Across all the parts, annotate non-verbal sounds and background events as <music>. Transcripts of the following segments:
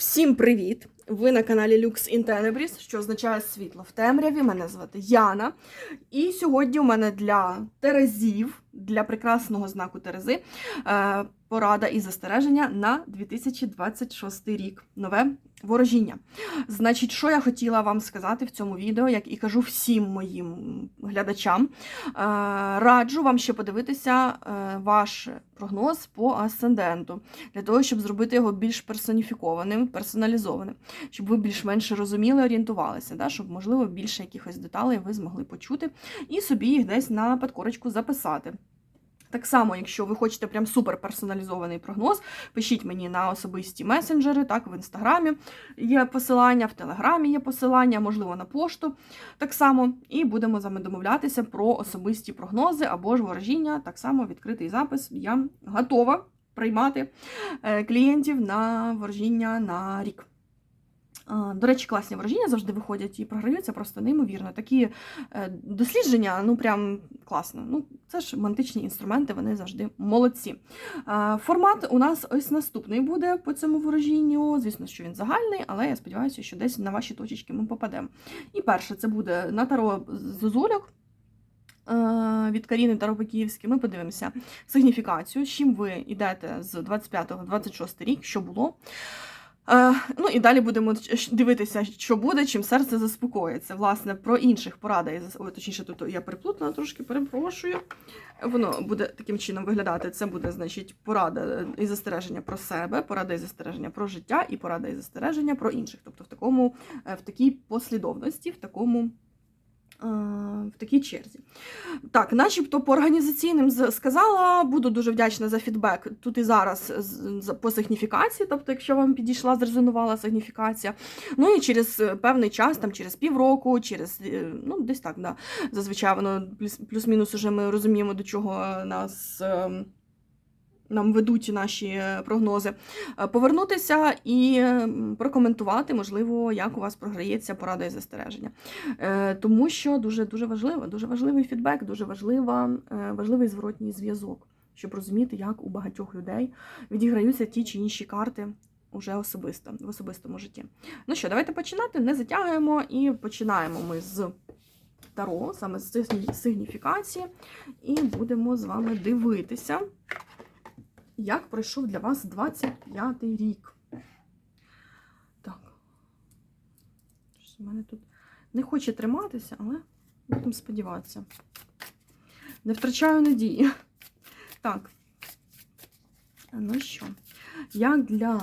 Всім привіт! Ви на каналі Lux in Tenebris, що означає світло в темряві. Мене звати Яна. І сьогодні у мене для Терезів, для прекрасного знаку Терези, е, порада і застереження на 2026 рік. Нове ворожіння. Значить, що я хотіла вам сказати в цьому відео, як і кажу всім моїм глядачам. Е, Раджу вам ще подивитися е, ваш прогноз по асценденту для того, щоб зробити його більш персоніфікованим, персоналізованим, щоб ви більш-менш розуміли, орієнтувалися, да? щоб, можливо, більше якихось деталей ви змогли почути і собі їх десь на підкорочку записати. Так само, якщо ви хочете прям супер персоналізований прогноз, пишіть мені на особисті месенджери, так, в інстаграмі є посилання, в телеграмі є посилання, можливо, на пошту так само. І будемо з вами домовлятися про особисті прогнози або ж ворожіння. Так само відкритий запис. Я готова приймати е, клієнтів на ворожіння на рік. До речі, класні ворожіння завжди виходять і програються просто неймовірно. Такі е, дослідження, ну прям класно. Ну, це ж мантичні інструменти, вони завжди молодці. Формат у нас ось наступний буде по цьому ворожінню. Звісно, що він загальний, але я сподіваюся, що десь на ваші точечки ми попадемо. І перше, це буде на таро зозуляк. е, Від Каріни Таропекіївські ми подивимося сигніфікацію, з чим ви йдете з 25-26 рік, що було. Е, ну і далі будемо дивитися, що буде, чим серце заспокоїться. Власне, про інших порада, ой, точніше, тут я переплутала трошки, перепрошую. Воно буде таким чином виглядати. Це буде, значить, порада е, і застереження про себе, порада і застереження про життя, і порада і застереження про інших. Тобто в такому, е, в такій послідовності, в такому. Е, В такій черзі. Так, начебто по організаційним сказала, буду дуже вдячна за фідбек тут і зараз по сигніфікації, тобто, якщо вам підійшла, зрезонувала сигніфікація. Ну і через е, певний час, там через півроку, через е, ну десь так, да. Зазвичай воно плюс- плюс-мінус уже ми розуміємо, до чого нас. Нам ведуть наші е, прогнози, Е, повернутися і прокоментувати, можливо, як у вас програється порада і застереження. Е, Тому що дуже дуже важливо, дуже важливий фідбек, дуже важлива, важливий зворотній зв'язок, щоб розуміти, як у багатьох людей відіграються ті чи інші карти уже особисто в особистому житті. Ну що, давайте починати, не затягуємо і починаємо ми з таро, саме з сигні- сигніфікації, і будемо з вами дивитися, як пройшов для вас 25-й рік. Так. Щось у мене тут не хоче триматися, але будемо сподіватися. Не втрачаю надії. Так. Ну що, як для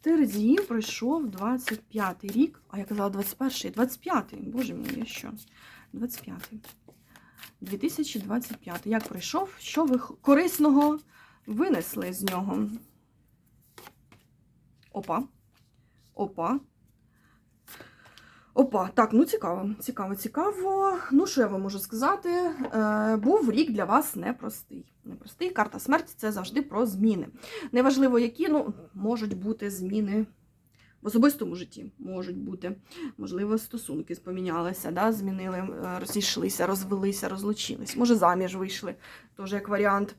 Терезії пройшов 25-й рік, а я казала 21-й, 25-й, боже мій, я що? 25-й. 2025. Як пройшов? Що ви корисного винесли з нього? Опа. Опа. Опа, так, ну цікаво, цікаво, цікаво. Ну, що я вам можу сказати? Е, був рік для вас непростий. Непростий. Карта смерті це завжди про зміни. Неважливо, які, ну, можуть бути зміни в особистому житті. Можуть бути. Можливо, стосунки помінялися, да? змінили, е, розійшлися, розвелися, розлучились. Може, заміж вийшли, теж як варіант.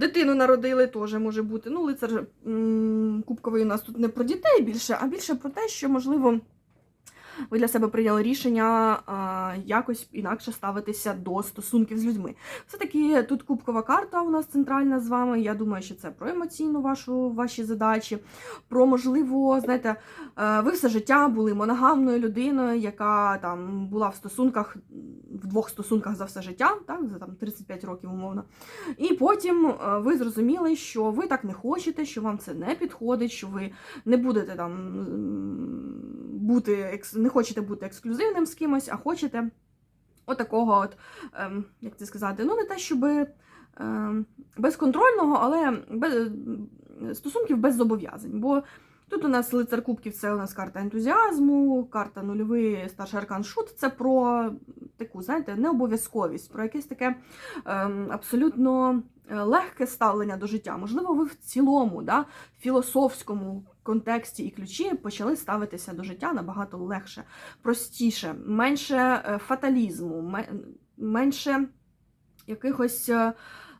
Дитину народили, теж може бути. Ну, лицар кубковий у нас тут не про дітей більше, а більше про те, що, можливо, ви для себе прийняли рішення а, якось інакше ставитися до стосунків з людьми. Все-таки тут кубкова карта у нас центральна з вами. Я думаю, що це про емоційну вашу ваші задачі, про можливо, знаєте, е, ви все життя були моногамною людиною, яка там була в стосунках, в двох стосунках за все життя, так, за там 35 років умовно. І потім е, ви зрозуміли, що ви так не хочете, що вам це не підходить, що ви не будете там бути екс- не хочете бути ексклюзивним з кимось, а хочете отакого, от, ем, як це сказати, ну не те, щоб ем, безконтрольного, але без, стосунків без зобов'язань. Бо тут у нас лицар кубків це у нас карта ентузіазму, карта нульовий старший аркан шут. Це про таку, знаєте, необов'язковість, про якесь таке ем, абсолютно е, легке ставлення до життя. Можливо, ви в цілому, да, філософському контексті і ключі почали ставитися до життя набагато легше, простіше, менше е, фаталізму, менше якихось е,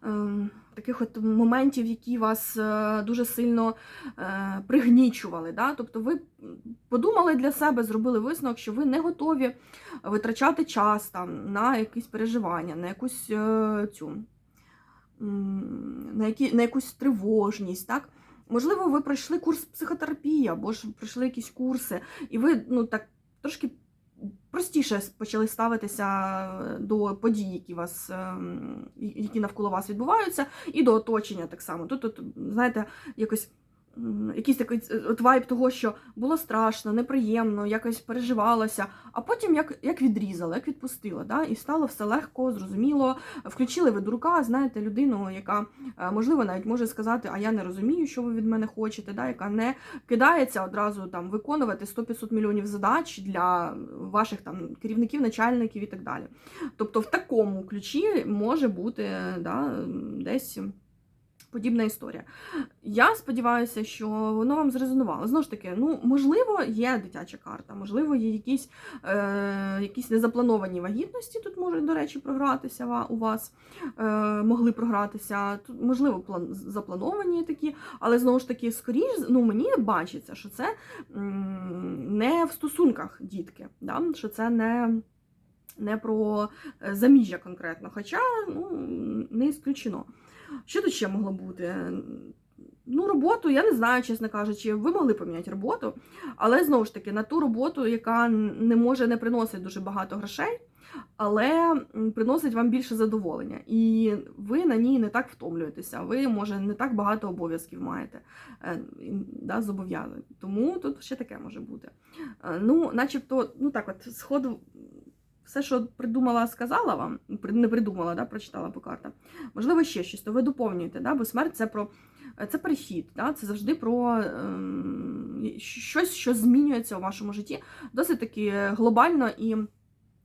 ем, таких от моментів, які вас е, дуже сильно пригнічували. Да? Тобто ви подумали для себе, зробили висновок, що ви не готові витрачати час там, на якісь переживання, на якусь цю на, які, на якусь тривожність. Так? Можливо, ви пройшли курс психотерапії, або ж пройшли якісь курси, і ви ну, так трошки простіше почали ставитися до подій, які вас, ем, які навколо вас відбуваються, і до оточення так само. Тут, тут знаєте, якось. Якийсь такий е, от вайб того, що було страшно, неприємно, якось переживалося, а потім як, як відрізало, як відпустило, да? і стало все легко, зрозуміло. Включили ви дурака, знаєте, людину, яка е, можливо навіть може сказати, а я не розумію, що ви від мене хочете, да? яка не кидається одразу там виконувати 100-500 мільйонів задач для ваших там керівників, начальників і так далі. Тобто в такому ключі може бути да, десь. Подібна історія. Я сподіваюся, що воно вам зрезонувало. Знову ж таки, ну можливо, є дитяча карта, можливо, є якісь е, якісь незаплановані вагітності. Тут можуть, до речі, програтися у вас, е, могли програтися. Тут, можливо, план заплановані такі, але знову ж таки, скоріш, ну мені бачиться, що це не в стосунках дітки, да? що це не. Не про е, заміжжя конкретно, хоча ну, не ісключено. Що тут ще могло бути? Ну, роботу, я не знаю, чесно кажучи, ви могли поміняти роботу, але знову ж таки, на ту роботу, яка не може не приносити дуже багато грошей, але приносить вам більше задоволення. І ви на ній не так втомлюєтеся, ви, може, не так багато обов'язків маєте е, да, зобов'язань. Тому тут ще таке може бути. Е, Ну, начебто, ну так, от, сходу. Все, що придумала, сказала вам, не придумала, да, прочитала по картам. Можливо, ще щось, то ви доповнюєте, да, бо смерть це про це перехід, да, це завжди про ем, щось, що змінюється у вашому житті, досить таки глобально і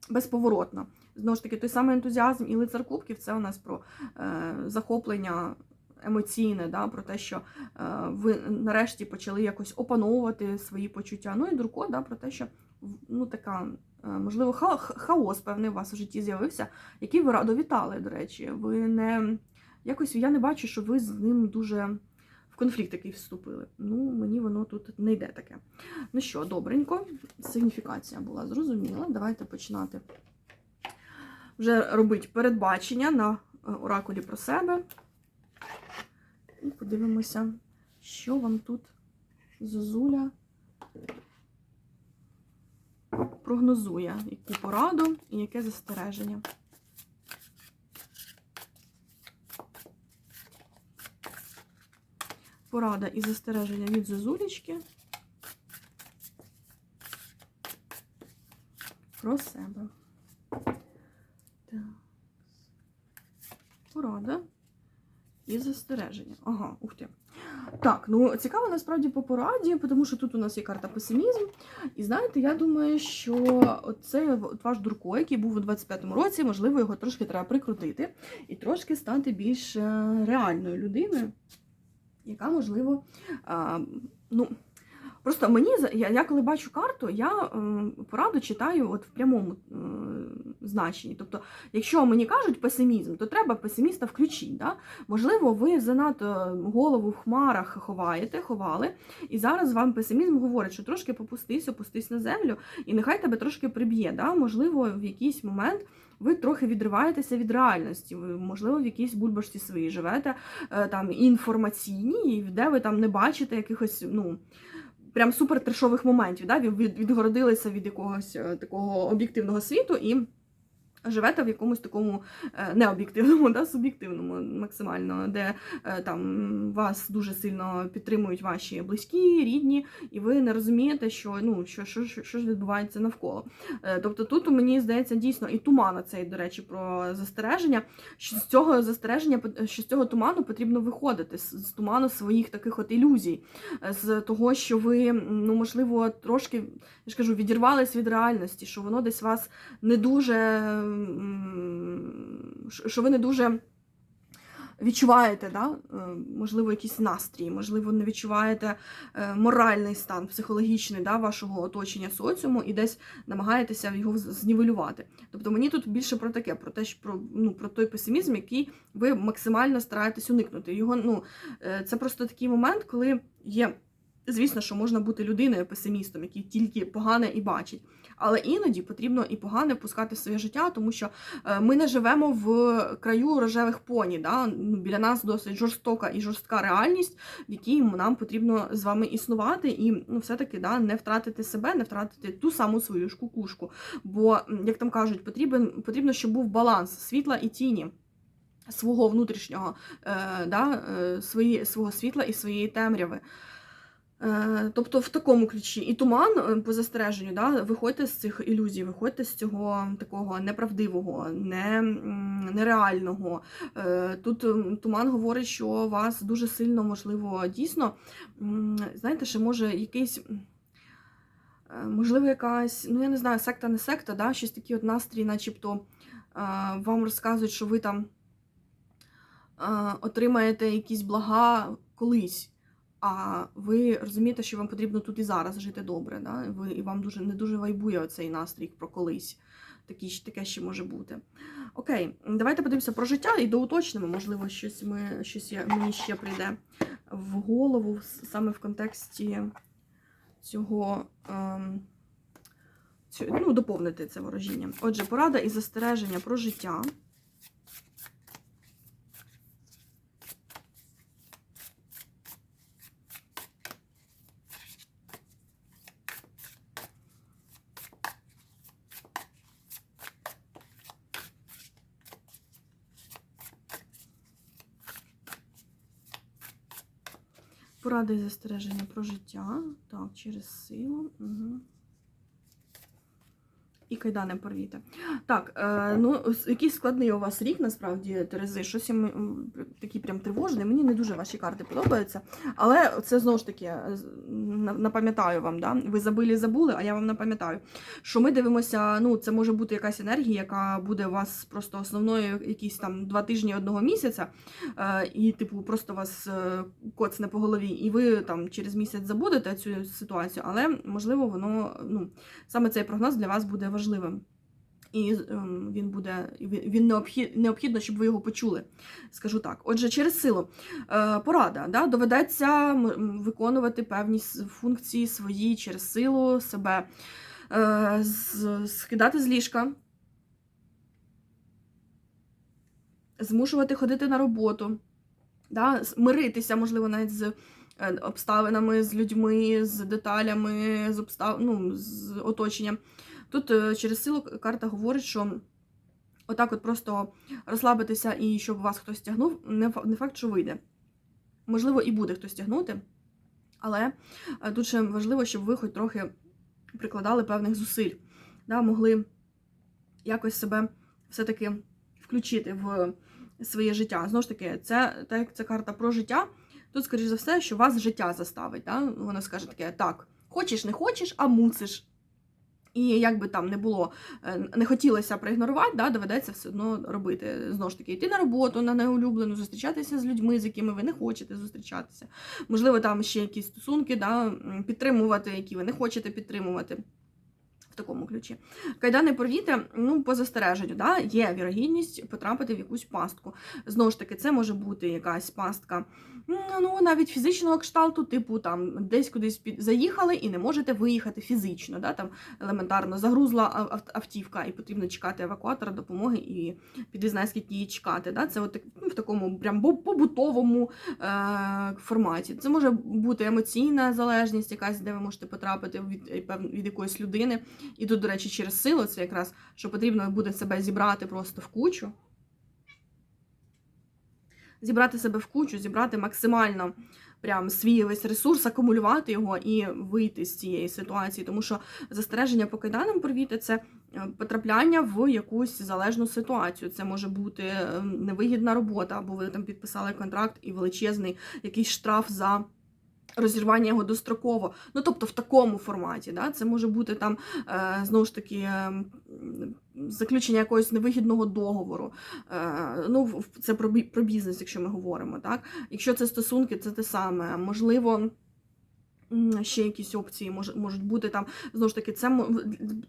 безповоротно. Знову ж таки, той самий ентузіазм і лицар кубків це у нас про е, захоплення емоційне, да, про те, що е, ви нарешті почали якось опановувати свої почуття. Ну і Дурко, да, про те, що ну, така, е, можливо, ха- ха- хаос певний у вас у житті з'явився, який ви радо вітали, до речі. Ви не якось я не бачу, що ви з ним дуже в конфлікт такий вступили. Ну, мені воно тут не йде таке. Ну що, добренько, сигніфікація була зрозуміла. Давайте починати вже робити передбачення на е, оракулі про себе. І подивимося, що вам тут Зозуля прогнозує, яку пораду і яке застереження. Порада і застереження від Зозулечки про себе. Так. Порада і застереження. Ага, ух ти. Так, ну цікаво насправді по пораді, тому що тут у нас є карта песимізм. І знаєте, я думаю, що цей ваш дурко, який був у 25-му році, можливо, його трошки треба прикрутити і трошки стати більш е, реальною людиною, яка, можливо, а, ну. Просто мені я, я коли бачу карту, я пораду читаю от в прямому значенні. Тобто, якщо мені кажуть песимізм, то треба песиміста включити. Да? Можливо, ви занадто голову в хмарах ховаєте, ховали, і зараз вам песимізм говорить, що трошки попустись, опустись на землю, і нехай тебе трошки приб'є. Да? Можливо, в якийсь момент. Ви трохи відриваєтеся від реальності, ви, можливо, в якійсь бульбашці своїй живете е, там інформаційній, де ви там не бачите якихось, ну, прям супер трешових моментів, да? від- відгородилися від якогось е, такого об'єктивного світу і живете в якомусь такому е, необ'єктивному, да, суб'єктивному максимально, де е, там вас дуже сильно підтримують ваші близькі, рідні, і ви не розумієте, що ну що, що, що, що ж відбувається навколо. Е, Тобто тут мені здається дійсно і туман цей, до речі, про застереження. Що з цього застереження, що з цього туману потрібно виходити, з, туману своїх таких от ілюзій, з того, що ви, ну можливо, трошки я ж кажу, відірвались від реальності, що воно десь вас не дуже, що ви не дуже відчуваєте, да, е, можливо, якийсь настрій, можливо, не відчуваєте е, моральний стан, психологічний да, вашого оточення соціуму і десь намагаєтеся його знівелювати. Тобто мені тут більше про таке, про те, що про, ну, про той песимізм, який ви максимально стараєтесь уникнути. Його, ну, е, це просто такий момент, коли є. Звісно, що можна бути людиною песимістом, який тільки погане і бачить. Але іноді потрібно і погане впускати в своє життя, тому що е, ми не живемо в краю рожевих поні. Да? Ну, Біля нас досить жорстока і жорстка реальність, в якій нам потрібно з вами існувати, і ну, все-таки да, не втратити себе, не втратити ту саму свою ж кукушку. Бо, як там кажуть, потрібен, потрібно, щоб був баланс світла і тіні. Свого внутрішнього, е, да, е, свої, свого світла і своєї темряви. Е, Тобто в такому ключі. І туман е, по застереженню, да, виходьте з цих ілюзій, виходьте з цього такого неправдивого, не, нереального. Е, Тут туман говорить, що вас дуже сильно, можливо, дійсно, знаєте, ще може якийсь. Можливо, якась, ну я не знаю, секта не секта, да, щось такий от настрій, начебто вам розказують, що ви там отримаєте якісь блага колись. А ви розумієте, що вам потрібно тут і зараз жити добре, да? ви, і вам дуже не дуже вайбує оцей настрій про колись. Такі, таке ще може бути. Окей, давайте подивимося про життя і доуточнимо. Можливо, щось, ми, щось я, мені ще прийде в голову саме в контексті цього. Ем, цю- ну, доповнити це ворожіння. Отже, порада і застереження про життя. Порада і застереження про життя. Так, через силу. Угу. І кайдани порвіте. Так, е, ну ось який складний у вас рік, насправді, Терези. Щось я такий прям тривожний. Мені не дуже ваші карти подобаються. Але це знову ж таки е, напам'ятаю вам, да? ви забили, забули, а я вам напам'ятаю, що ми дивимося, ну, це може бути якась енергія, яка буде у вас просто основною якісь там два тижні одного місяця, е, і, типу, просто вас е, коцне по голові, і ви там через місяць забудете цю ситуацію, але можливо, воно ну, саме цей прогноз для вас буде важливим. І ем, він буде він необхід, необхідно, щоб ви його почули. Скажу так. Отже, через силу е, порада, да, доведеться виконувати певні функції свої через силу себе, е, скидати з ліжка, змушувати ходити на роботу, да, миритися, можливо, навіть з е, обставинами, з людьми, з деталями, з обстав... ну, з оточенням. Тут е, через силу карта говорить, що отак от просто розслабитися і щоб вас хтось тягнув, не фа- не факт, що вийде. Можливо, і буде хтось тягнути, але е, ще важливо, щоб ви хоч трохи прикладали певних зусиль, да, могли якось себе все-таки включити в своє життя. Знову ж таки, це так як це карта про життя. Тут, скоріш за все, що вас життя заставить. Да? Воно скаже таке: так, хочеш, не хочеш, а мусиш. І як би там не було, е, не хотілося проігнорувати, да, доведеться все одно робити. Знову ж таки, йти на роботу, на неулюблену, зустрічатися з людьми, з якими ви не хочете зустрічатися. Можливо, там ще якісь стосунки, да, підтримувати, які ви не хочете підтримувати. В такому ключі. Кайдани порвіте, ну, по застереженню, да, є вірогідність потрапити в якусь пастку. Знову ж таки, це може бути якась пастка, ну, навіть фізичного кшталту, типу, там, десь кудись заїхали і не можете виїхати фізично. Да, там, елементарно загрузла ав- ав- автівка, і потрібно чекати евакуатора, допомоги, і піти знає, скільки її чекати. Да? Це от ну, в такому прям побутовому е- форматі. Це може бути емоційна залежність, якась, де ви можете потрапити від, е, від якоїсь людини. І тут, до речі, через силу це якраз, що потрібно буде себе зібрати просто в кучу. Зібрати себе в кучу, зібрати максимально прям свій весь ресурс, акумулювати його і вийти з цієї ситуації. Тому що застереження по кайданам провіти це е, потрапляння в якусь залежну ситуацію. Це може бути е, невигідна робота, або ви там підписали контракт і величезний якийсь штраф за. Розірвання його достроково. Ну, тобто в такому форматі, да? це може бути там, е, знову ж таки, е, м, заключення якогось невигідного договору. Е, Ну, це про, про бізнес, якщо ми говоримо. Так? Якщо це стосунки, це те саме. Можливо. Ще якісь опції можуть бути там. Знову ж таки, це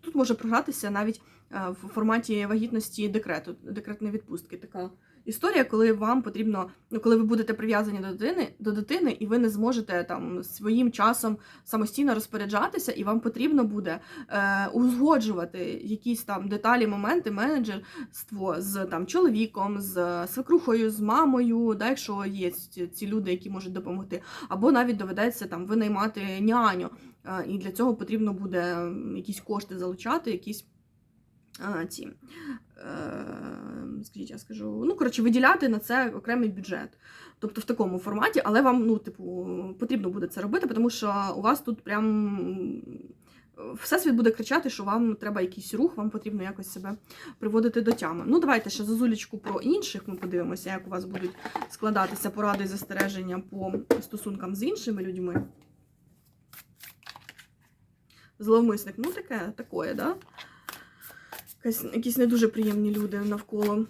тут може програтися навіть е, в форматі вагітності декрету, декретної відпустки. Така історія, коли вам потрібно, ну коли ви будете прив'язані до дитини, до дитини, і ви не зможете там своїм часом самостійно розпоряджатися, і вам потрібно буде е, узгоджувати якісь там деталі, моменти, менеджерство з там чоловіком, з свекрухою, з мамою, да, якщо є ці ці люди, які можуть допомогти, або навіть доведеться там винаймати няню. Е, І для цього потрібно буде якісь кошти залучати, якісь ці, е, скажіть, я скажу, ну, коротше, виділяти на це окремий бюджет. Тобто в такому форматі, але вам, ну, типу, потрібно буде це робити, тому що у вас тут прям всесвіт буде кричати, що вам треба якийсь рух, вам потрібно якось себе приводити до тями. Ну, давайте ще зазулечку про інших. Ми подивимося, як у вас будуть складатися поради і застереження по стосункам з іншими людьми. Зловмисник, ну таке, такое, да? Якісь не дуже приємні люди навколо.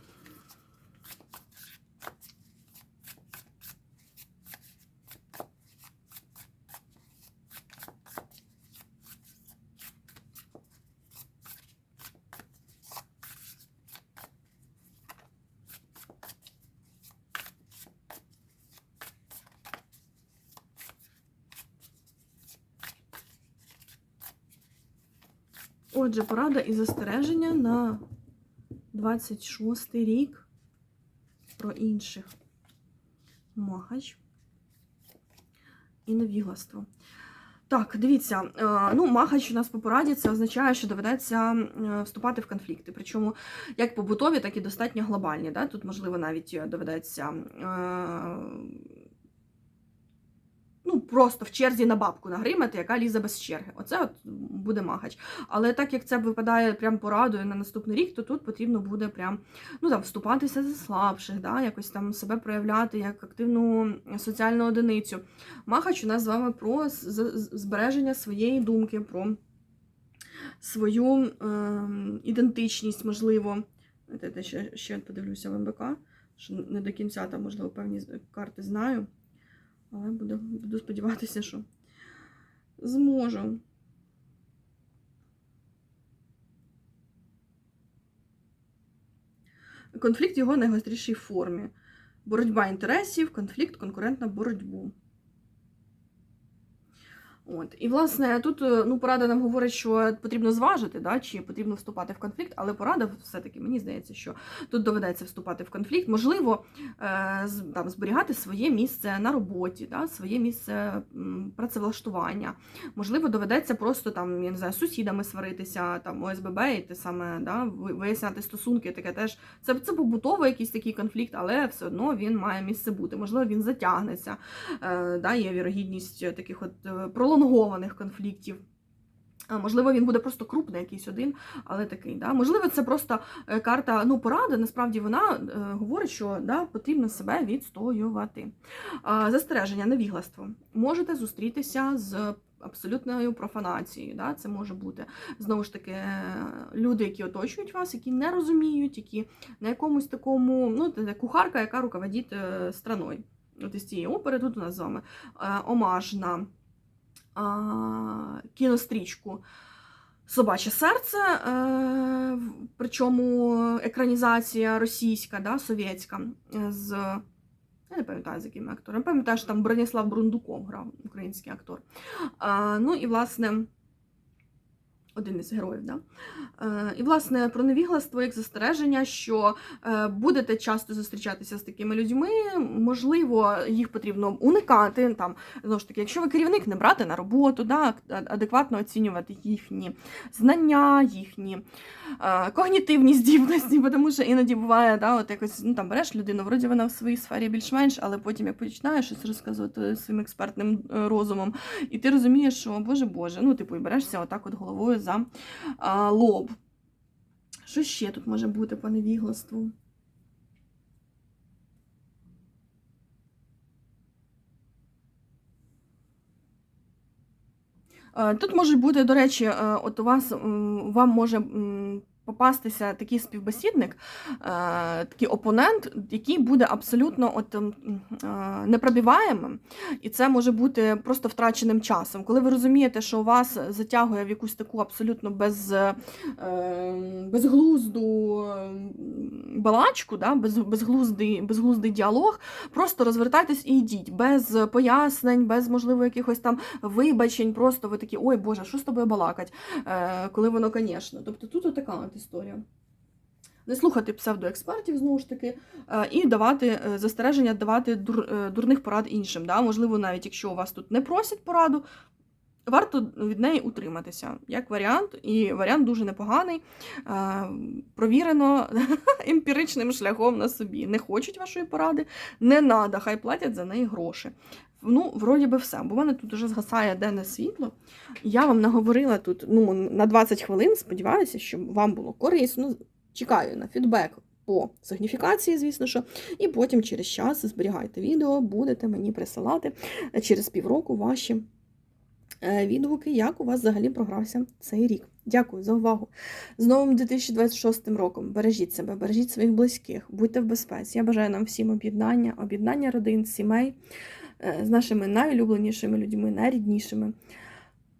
Отже, порада і застереження на 26 й рік про інших. Магач і невігластво. Так, дивіться, е, ну, магач у нас по пораді це означає, що доведеться е, вступати в конфлікти. Причому як побутові, так і достатньо глобальні. Да? Тут, можливо, навіть доведеться е, ну, просто в черзі на бабку нагримати, яка лізе без черги. Оце от буде магач. Але так як це випадає прям порадою на наступний рік, то тут потрібно буде прям ну там вступатися за слабших, да, якось там себе проявляти як активну соціальну одиницю. Магач у нас з вами про збереження своєї думки, про свою е, ідентичність, можливо. Ще, ще подивлюся в МБК, що не до кінця там, можливо, певні карти знаю. Але буду, буду сподіватися, що зможу. Конфлікт його найгострішій формі. Боротьба інтересів, конфлікт, конкурентна боротьбу. От. І, власне, тут е, ну, порада нам говорить, що потрібно зважити, да, чи потрібно вступати в конфлікт, але порада все-таки мені здається, що тут доведеться вступати в конфлікт. Можливо, е, там, зберігати своє місце на роботі, да, своє місце працевлаштування. Можливо, доведеться просто там, я не знаю, з сусідами сваритися, там ОСББ і те саме, да, виясняти стосунки, таке теж. Це, це побутовий якийсь такий конфлікт, але все одно він має місце бути. Можливо, він затягнеться. Е, да, є вірогідність таких от е, пролонгованих конфліктів. Можливо, він буде просто крупний якийсь один, але такий. Да? Можливо, це просто е, карта ну, поради. Насправді вона е, говорить, що да, потрібно себе відстоювати. Застереження, невігластво. Можете зустрітися з абсолютною профанацією. Да? Це може бути знову ж таки е, люди, які оточують вас, які не розуміють, які на якомусь такому, ну, кухарка, яка руководить страною. От із цієї опери тут у нас з вами е, омаж на а, кінострічку Собаче серце, е, причому екранізація російська, да, совєтська, е, з. Я не пам'ятаю, з яким актором. Я пам'ятаю, що там Броніслав Брундуков грав, український актор. Ну і, власне, один із героїв, да? Е, і, власне, про невігластво як застереження, що е, будете часто зустрічатися з такими людьми, можливо, їх потрібно уникати. Там, знову ж таки, якщо ви керівник, не брати на роботу, да, адекватно оцінювати їхні знання, їхні е, когнітивні здібності, тому що іноді буває, да, от якось ну, там береш людину, вроді вона в своїй сфері більш-менш, але потім як починаєш щось розказувати своїм експертним розумом, і ти розумієш, що боже Боже, ну типу, і берешся отак от головою за лоб. Що ще тут може бути по невігластву? Е, Тут може бути, до речі, е, от у вас вам може попастися такий співбесідник, е, такий опонент, який буде абсолютно от, м, е, і це може бути просто втраченим часом. Коли ви розумієте, що вас затягує в якусь таку абсолютно без, е, безглузду балачку, да, без, безглуздий, безглуздий діалог, просто розвертайтесь і йдіть без пояснень, без можливо якихось там вибачень. Просто ви такі, ой Боже, що з тобою балакать? Коли воно, звісно. Тобто тут отака от історія. Не слухати псевдоекспертів, знову ж таки, е, і давати е, застереження, давати дур, е, дурних порад іншим. Да? Можливо, навіть якщо у вас тут не просять пораду, варто від неї утриматися. Як варіант, і варіант дуже непоганий, провірено <laughs> емпіричним шляхом на собі. Не хочуть вашої поради, не надо, хай платять за неї гроші. Ну, вроді би все, бо в мене тут вже згасає денне світло. Я вам наговорила тут ну, на 20 хвилин. Сподіваюся, що вам було корисно. Чекаю на фідбек по сигніфікації, звісно що. І потім через час зберігайте відео, будете мені присилати через півроку ваші е, відгуки, як у вас взагалі програвся цей рік. Дякую за увагу. З новим 2026 роком. Бережіть себе, бережіть своїх близьких, будьте в безпеці. Я бажаю нам всім об'єднання, об'єднання родин, сімей е, з нашими найулюбленішими людьми, найріднішими.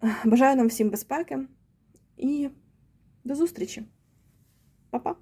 Е, Бажаю нам всім безпеки і до зустрічі! Па-па!